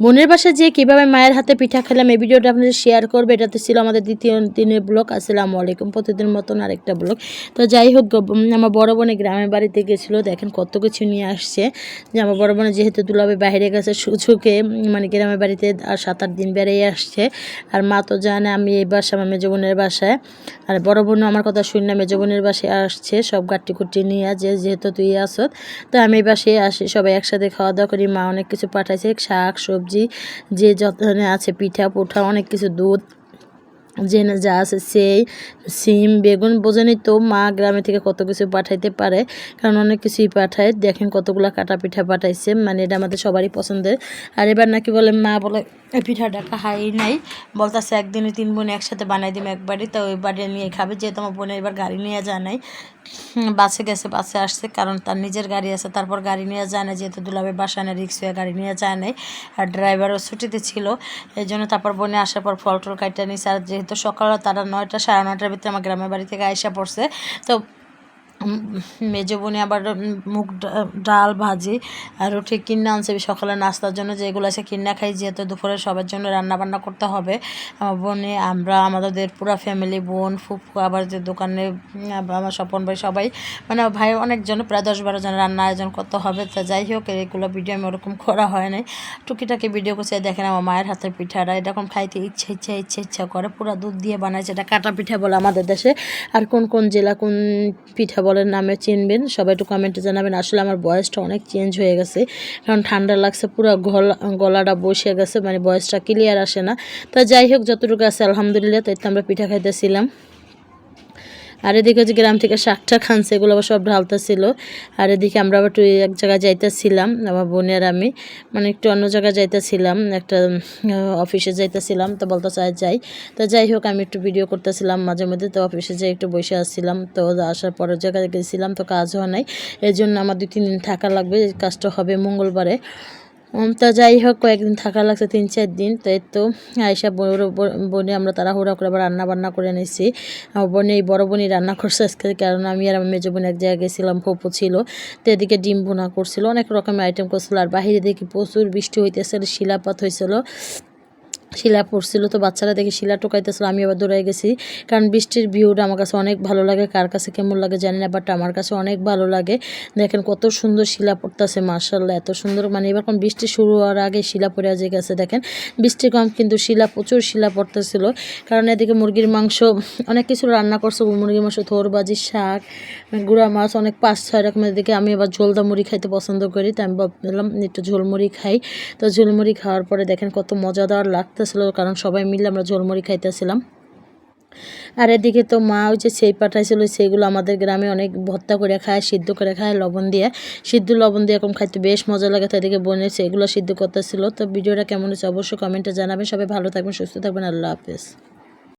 বোনের বাসায় যেয়ে কীভাবে মায়ের হাতে পিঠা খেলাম, এই ভিডিওটা আপনাদের শেয়ার করবে। এটাতে ছিল আমাদের দ্বিতীয় দিনের ব্লগ। আসসালামু আলাইকুম। প্রতিদিন মতন আরেকটা ব্লগ। তো যাই হোক আমার বড় বোনে গ্রামের বাড়িতে গেছিল। দেখেন কত কিছু নিয়ে আসছে। যে আমার বড় বোনে যেহেতু দুলাবে বাইরে গেছে সুঝুকে মানে গ্রামের বাড়িতে আর সাত আট দিন বেড়েই আসছে। আর মা তো জানে আমি এই বাসা আমার মেজো বোনের বাসায়। আর বড় বোনও আমার কথা শুনি না, মেজো বোনের বাসায় আসছে। সব গাট্টি কুটি নিয়ে যে যেহেতু তুই আসত তো আমি এই বাসায় আসি, সবাই একসাথে খাওয়া দাওয়া করি। মা অনেক কিছু পাঠাইছে, শাক, সবজি যে যত ধরনের আছে পিঠা পুঠা অনেক কিছু দুধ যে না যা আছে, সেই সিম, বেগুন বোঝেনি তো মা গ্রামে থেকে কত কিছু পাঠাইতে পারে। কারণ অনেক কিছুই পাঠায়। দেখেন কতগুলা কাটা পিঠা পাঠাইছে। মানে এটা আমাদের সবারই পছন্দের। আর এবার নাকি বলে, মা বলে, এই পিঠাটা খাই নাই। বলতেছে, একদিনে তিন বোন একসাথে বানাই দিম একবারই তো ওই বাড়ি নিয়ে খাবে। যেহেতু আমার বোনের এবার গাড়ি নিয়ে যায় নাই। বাসে গেছে, বাসে আসছে। কারণ তার নিজের গাড়ি আছে, তারপর গাড়ি নিয়ে যায় না যেহেতু দুলাবে বাসা নেই রিক্স হয়ে গাড়ি নিয়ে যায় নাই। আর ড্রাইভারও ছুটিতে ছিল। এই জন্য তারপর বোনে আসার পর ফল টল কাইটা নিছে। আর যেহেতু সকালবেলা তারা নয়টা সাড়ে নয়টার ভিতরে আমার গ্রামের বাড়ি থেকে আইসা পড়ছে তো মেজো বোনে আবার মুগ ডাল ভাজি আর রুটি কিনে আনছে সকালে নাস্তার জন্য যেগুলো আছে কিনা খাই, যেহেতু দুপুরে সবার জন্য রান্না বান্না করতে হবে। আমার বোনে, আমরা, আমাদের পুরো ফ্যামিলি বোন, ফুফু, আবার যে দোকানে আমার স্বপন ভাই সবাই মানে ভাই অনেকজন, প্রায় দশ বারো জন রান্না আয়োজন করতে হবে। তা যাই হোক, এগুলো ভিডিও আমি ওরকম করা হয় নাই। টুকিটাকি ভিডিও করছে, দেখেন আমার মায়ের হাতের পিঠাটা, এরকম খাইতে ইচ্ছা ইচ্ছা ইচ্ছা ইচ্ছা করে। পুরো দুধ দিয়ে বানাইছে, এটা কাটা পিঠা বলে আমাদের দেশে। আর কোন কোন জেলা কোন পিঠা বলেন নামে চিনবেন, সবাই একটু কমেন্টে জানাবেন। আসলে আমার বয়সটা অনেক চেঞ্জ হয়ে গেছে, কারণ ঠান্ডা লাগছে, পুরো গলা গলাটা বসে গেছে মানে বয়সটা ক্লিয়ার আসে না। তা যাই হোক, যতটুকু আছে, আলহামদুলিল্লাহ, তাই তো আমরা পিঠা খাইতেছিলাম। আর এদিকে হচ্ছে গ্রাম থেকে শাকটা খানছে, এগুলো আবার সব ঢালতেছিল। আর এদিকে আমরা আবার একটু এক জায়গায় যাইতেছিলাম, আমার বোনের আমি। মানে একটু অন্য জায়গায় যাইতেছিলাম, একটা অফিসে যাইতেছিলাম, তো বলতে চাই যাই। তো যাই হোক, আমি একটু ভিডিও করতেছিলাম মাঝে মধ্যে, তো অফিসে যাই একটু বসে আসছিলাম তো আসার পরের জায়গায় গেছিলাম, তো কাজ হয় নাই। এই জন্য আমার দুই, তিন দিন থাকা লাগবে কাজটা হবে মঙ্গলবারে। তা যাই হোক, কয়েকদিন থাকা লাগছে, তিন, চার দিন। তো এর তো আয়সা বড় বোনে আমরা তাড়াহুড়া করে আবার রান্না বান্না করে নিয়েছি। আমার বোনে এই বড়ো বোনই রান্না করছে আজকে, কারণ আমি আর আমার মেজো বোন এক জায়গায় গেছিলাম, ফোপো ছিল। তো এদিকে ডিম ভুনা করছিল, অনেক রকমের আইটেম করছিল। আর বাহিরে দেখি প্রচুর বৃষ্টি হইতেছিল, শিলাপাত হয়েছিল শিলা পড়ছিল, তো বাচ্চারা দেখে শিলা টোকাইতেছিল আমি আবার দৌড়াই গেছি। কারণ বৃষ্টির ভিউটা আমার কাছে অনেক ভালো লাগে, কার কাছে কেমন লাগে জানি না বাট আমার কাছে অনেক ভালো লাগে। দেখেন কত সুন্দর শিলা পড়তেছে মার্শাল্লাহ এত সুন্দর। মানে এবার কোন বৃষ্টি শুরু হওয়ার আগে শিলা পড়ে যে গেছে দেখেন। বৃষ্টি কম, কিন্তু শিলা, প্রচুর শিলা পড়তেছিল। কারণ এদিকে মুরগির মাংস, অনেক কিছু রান্না করছে মুরগির মাংস, থোর, বাজি, শাক, গুঁড়া মাছ, অনেক পাঁচ, ছয় রকমের। দিকে আমি আবার ঝোলদা মুড়ি খাইতে পছন্দ করি, তাই আমি ভাবলাম একটু ঝোলমুড়ি খাই। তো ঝোলমুড়ি খাওয়ার পরে দেখেন কত মজাদার লাগতেছিল কারণ সবাই মিলে আমরা ঝোলমুড়ি খাইতেছিলাম। আর এদিকে তো মা ওই যে সেই পাঠাইছিল, সেইগুলো আমাদের গ্রামে অনেক ভত্তা করে খায়, সিদ্ধ করে খায়, লবণ দিয়ে। সিদ্ধ লবণ দিয়ে এরকম খাইতে বেশ মজা লাগে, তো এদিকে বোনে সেইগুলো সিদ্ধ করতেছিল। তো ভিডিওটা কেমন হচ্ছে অবশ্যই কমেন্টে জানাবেন। সবাই ভালো থাকবেন, সুস্থ থাকবেন, আল্লাহ হাফেজ।